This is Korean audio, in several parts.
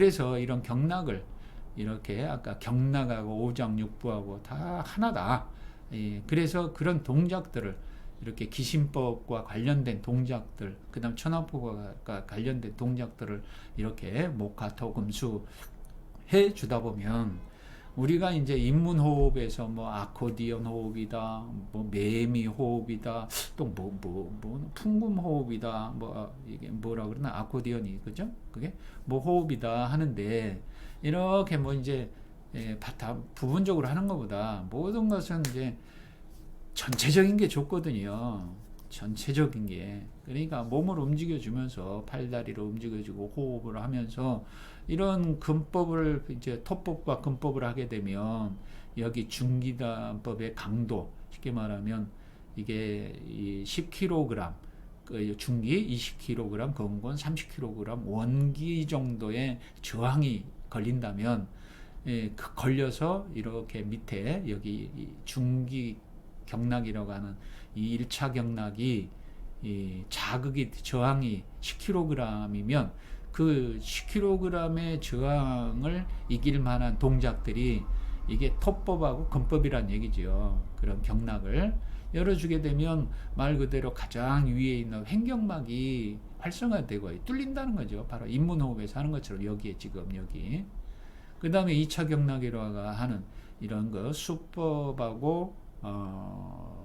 그래서 이런 경락을 이렇게 아까 경락하고 오장육부하고 다 하나다. 예, 그래서 그런 동작들을 이렇게 기신법과 관련된 동작들, 그 다음 천하법과 관련된 동작들을 이렇게 목화토 금수 해 주다 보면 우리가 이제 인문 호흡에서 뭐 아코디언 호흡이다, 뭐 매미 호흡이다, 또 뭐 뭐 뭐 풍금 호흡이다, 뭐 이게 뭐라 그러나 아코디언이 그죠? 그게 뭐 호흡이다 하는데 이렇게 뭐 이제 예, 바- 다 부분적으로 하는 것보다 모든 것은 이제 전체적인 게 좋거든요. 전체적인 게 그러니까 몸을 움직여 주면서 팔다리를 움직여 주고 호흡을 하면서 이런 근법을 이제 토법과 근법을 하게 되면 여기 중기단법의 강도 쉽게 말하면 이게 이 10kg 그 중기 20kg 근권 30kg 원기 정도의 저항이 걸린다면 예, 그 걸려서 이렇게 밑에 여기 이 중기 경락이라고 하는 이 1차 경락이 이 자극이 저항이 10kg이면 그 10kg의 저항을 이길 만한 동작들이 이게 토법하고 근법이란 얘기죠. 그런 경락을 열어주게 되면 말 그대로 가장 위에 있는 횡격막이 활성화되고 뚫린다는 거죠. 바로 인문호흡에서 하는 것처럼 여기에 지금 여기. 그 다음에 2차 경락이라고 하는 이런 거 수법하고 어,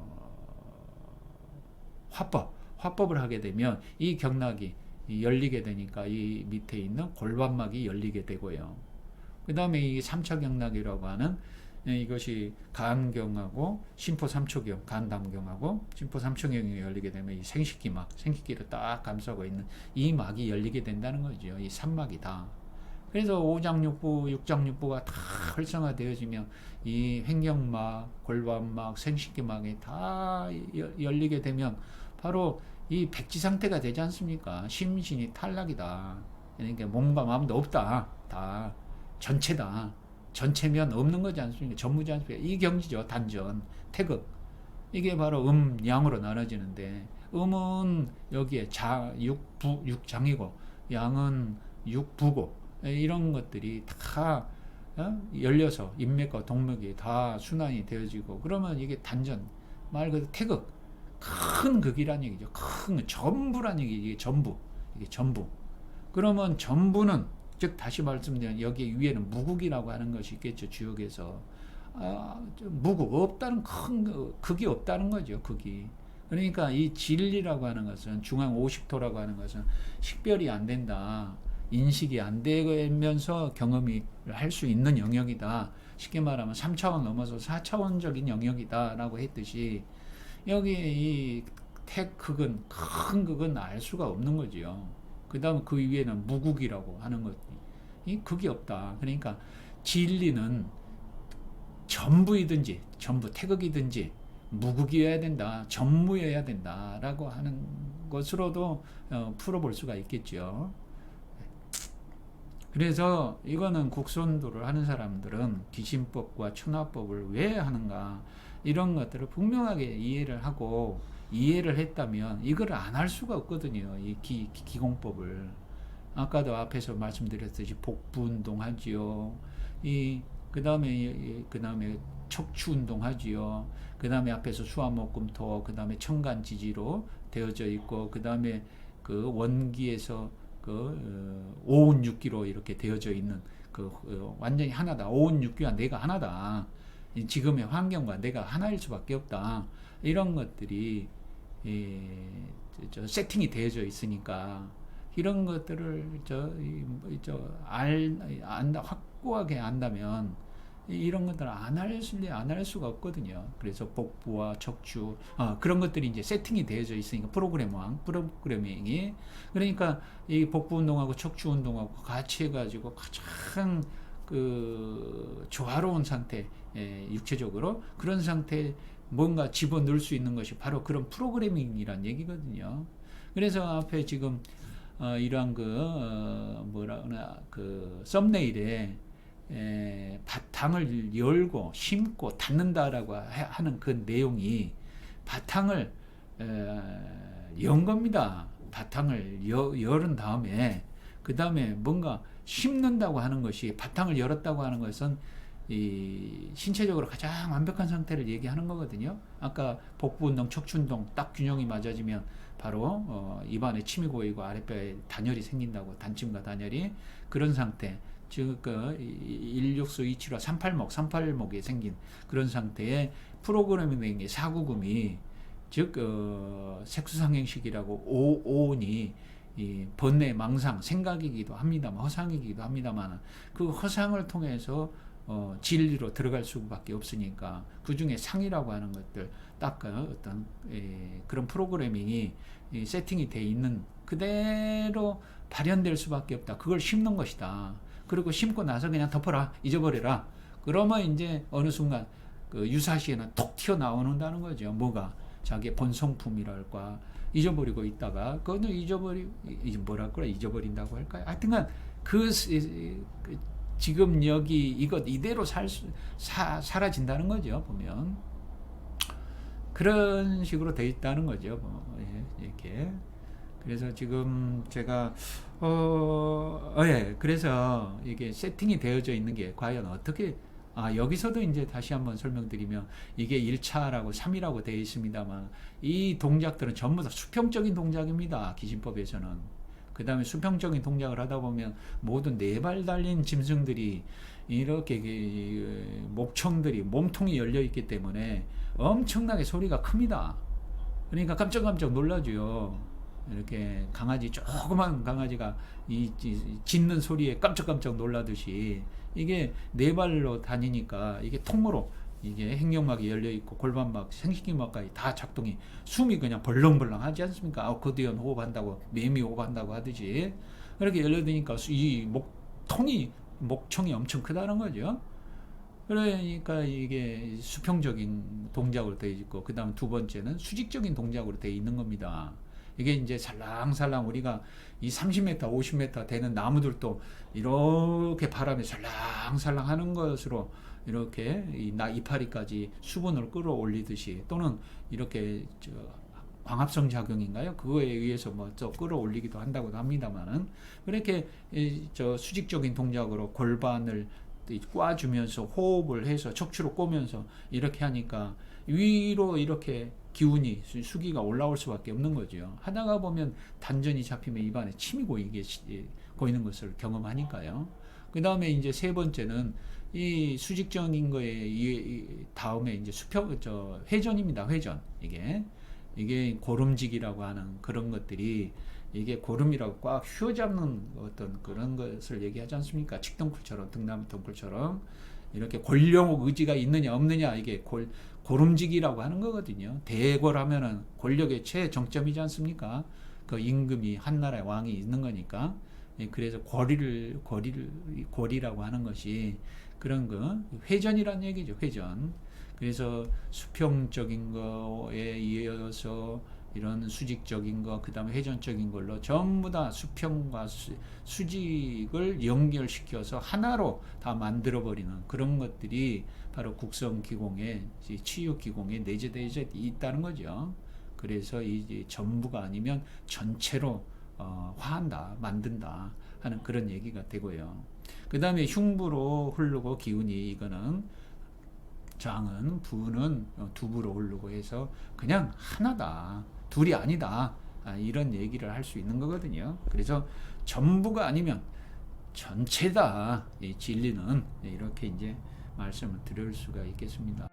화법, 화법을 하게 되면 이 경락이 이 열리게 되니까 이 밑에 있는 골반막이 열리게 되고요. 그 다음에 이 3차 경락이라고 하는 예, 이것이 간경하고 심포 3초경, 간담경하고 심포 3초경이 열리게 되면 이 생식기막, 생식기를 딱 감싸고 있는 이 막이 열리게 된다는 거죠. 이 3막이 다. 그래서 오장육부, 육장육부가 다 활성화되어지면 이 횡격막, 골반막, 생식기막이 다 여- 열리게 되면 바로 이 백지 상태가 되지 않습니까? 심신이 탈락이다. 그러니까 몸과 마음도 없다. 다 전체다. 전체면 없는 거지 않습니까? 전무지 않습니까? 이 경지죠. 단전, 태극. 이게 바로 음, 양으로 나눠지는데 음은 여기에 자, 육, 부, 육장이고 양은 육부고 이런 것들이 다 어? 열려서 인맥과 동맥이 다 순환이 되어지고 그러면 이게 단전 말 그대로 태극 큰 극이란 얘기죠. 큰 전부란 얘기 이게 전부 이게 전부. 그러면 전부는 즉 다시 말씀드리면 여기 위에는 무국이라고 하는 것이 있겠죠 주역에서 아, 좀 무국 없다는 큰 그- 극이 없다는 거죠 극이. 그러니까 이 진리라고 하는 것은 중앙 오식토라고 하는 것은 식별이 안 된다. 인식이 안 되면서 경험이 할수 있는 영역이다. 쉽게 말하면 3차원 넘어서 4차원적인 영역이다라고 했듯이 여기 이 태극은 큰 극은 알 수가 없는 거지요. 그 다음 그 위에는 무국이라고 하는 것. 이 극이 없다. 그러니까 진리는 전부이든지 전부 태극이든지 무국이어야 된다. 전무여야 된다라고 하는 것으로도 어, 풀어볼 수가 있겠죠. 그래서 이거는 국선도를 하는 사람들은 귀신법과 천하법을 왜 하는가 이런 것들을 분명하게 이해를 하고 이해를 했다면 이걸 안 할 수가 없거든요. 이 기, 기- 기공법을 아까도 앞에서 말씀드렸듯이 복부 운동 하지요. 이 그 다음에 그 다음에 척추 운동 하지요. 그 다음에 앞에서 수화목금토 그 다음에 천간지지로 되어져 있고 그 다음에 그 원기에서 그 어, 오운육기로 이렇게 되어져 있는 그 어, 완전히 하나다. 오운육기와 내가 하나다. 이 지금의 환경과 내가 하나일 수밖에 없다. 이런 것들이 예, 저, 저 세팅이 되어져 있으니까 이런 것들을 저 저 알 안다 확고하게 안다면 이- 이런 것들을 안할수안할 수가 없거든요. 그래서 복부와 척추 아, 그런 것들이 이제 세팅이 되어져 있으니까 프로그램왕 프로그래밍이 그러니까 이 복부 운동하고 척추 운동하고 같이 해가지고 가장 그 조화로운 상태 예, 육체적으로 그런 상태 뭔가 집어 넣을 수 있는 것이 바로 그런 프로그래밍이란 얘기거든요. 그래서 앞에 지금 어, 이러한 그 어, 뭐라 그러나 그 썸네일에 에, 바탕을 열고 심고 닫는다라고 하- 하는 그 내용이 바탕을 에, 연 겁니다. 바탕을 여, 열은 다음에 그 다음에 뭔가 심는다고 하는 것이 바탕을 열었다고 하는 것은 이 신체적으로 가장 완벽한 상태를 얘기하는 거거든요. 아까 복부 운동, 척추 운동 딱 균형이 맞아지면 바로 어, 입안에 침이 고이고 아랫배에 단열이 생긴다고 단침과 단열이 그런 상태. 즉그 일육수 이치로 38목, 38목이 생긴 그런 상태에 프로그래밍 된 게 사구금이 즉 어, 색수상행식이라고 오, 오온이 이 번뇌 망상 생각이기도 합니다만 허상이기도 합니다만 그 허상을 통해서 어, 진리로 들어갈 수밖에 없으니까 그 중에 상이라고 하는 것들 딱그 어떤 에, 그런 프로그래밍이 이 세팅이 돼 있는 그대로 발현될 수밖에 없다. 그걸 심는 것이다. 그리고 심고 나서 그냥 덮어라 잊어버려라. 그러면 이제 어느 순간 그 유사시에는 톡 튀어나오는다는 거죠. 뭐가 자기의 본성품이랄까 잊어버리고 있다가 그거는 잊어버리 이 뭐라 그래 잊어버린다고 할까요? 하여튼간 그, 스- 그 지금 여기 이것 이대로 살 수, 사, 사라진다는 거죠 보면. 그런 식으로 돼 있다는 거죠 뭐, 예, 이렇게. 그래서 지금 제가 어, 어, 예, 그래서 이게 세팅이 되어져 있는 게 과연 어떻게 아, 여기서도 이제 다시 한번 설명드리면 이게 1차라고 3이라고 되어 있습니다만 이 동작들은 전부 다 수평적인 동작입니다. 기신법에서는. 그 다음에 수평적인 동작을 하다 보면 모든 네 발 달린 짐승들이 이렇게 그 목청들이 몸통이 열려 있기 때문에 엄청나게 소리가 큽니다. 그러니까 깜짝깜짝 놀라죠. 이렇게 강아지 조그만 강아지가 이, 이 짖는 소리에 깜짝깜짝 놀라듯이 이게 네 발로 다니니까 이게 통으로 이게 행력막이 열려 있고 골반막, 생식기막까지 다 작동이 숨이 그냥 벌렁벌렁 하지 않습니까? 아코디언 호흡한다고 매미 호흡한다고 하듯이 그렇게 열려드니까 수- 이 목통이 목청이 엄청 크다는 거죠. 그러니까 이게 수평적인 동작으로 되어 있고 그 다음 두 번째는 수직적인 동작으로 되어 있는 겁니다. 이게 이제 살랑살랑 우리가 이 30m, 50m 되는 나무들도 이렇게 바람에 살랑살랑 하는 것으로 이렇게 이나 이파리까지 수분을 끌어올리듯이 또는 이렇게 저 광합성 작용인가요? 그거에 의해서 뭐저 끌어올리기도 한다고도 합니다만은 그렇게 이저 수직적인 동작으로 골반을 이 꽈주면서 호흡을 해서 척추로 꼬면서 이렇게 하니까 위로 이렇게 기운이 수- 수기가 올라올 수밖에 없는 거죠. 하다가 보면 단전이 잡히면 입안에 침이 고이게 시- 예, 고이는 것을 경험하니까요. 그 다음에 이제 세 번째는 이 수직적인 거에 이, 이 다음에 이제 수평 저 회전입니다. 회전 이게 이게 고름지기라고 하는 그런 것들이 이게 고름이라고 꽉 휘어잡는 어떤 그런 것을 얘기하지 않습니까? 칡덩쿨처럼 등나무 덩쿨처럼 이렇게 권력 의지가 있느냐 없느냐 이게 골, 고름지기라고 하는 거거든요. 대궐하면은 권력의 최정점이지 않습니까? 그 임금이 한 나라의 왕이 있는 거니까. 예, 그래서 권리를 권리를 권리라고 하는 것이 그런 거 회전이란 얘기죠. 회전. 그래서 수평적인 거에 이어서 이런 수직적인 거, 그 다음에 회전적인 걸로 전부 다 수평과 수, 수직을 연결시켜서 하나로 다 만들어버리는 그런 것들이 바로 국성 기공의 이 치유 기공에 내재되어 있다는 거죠. 그래서 이 전부가 아니면 전체로 어, 화한다, 만든다 하는 그런 얘기가 되고요. 그 다음에 흉부로 흐르고 기운이 이거는 장은 부는 어, 두부로 흐르고 해서 그냥 하나다 둘이 아니다. 아, 이런 얘기를 할 수 있는 거거든요. 그래서 전부가 아니면 전체다. 이 진리는 네, 이렇게 이제 말씀을 드릴 수가 있겠습니다.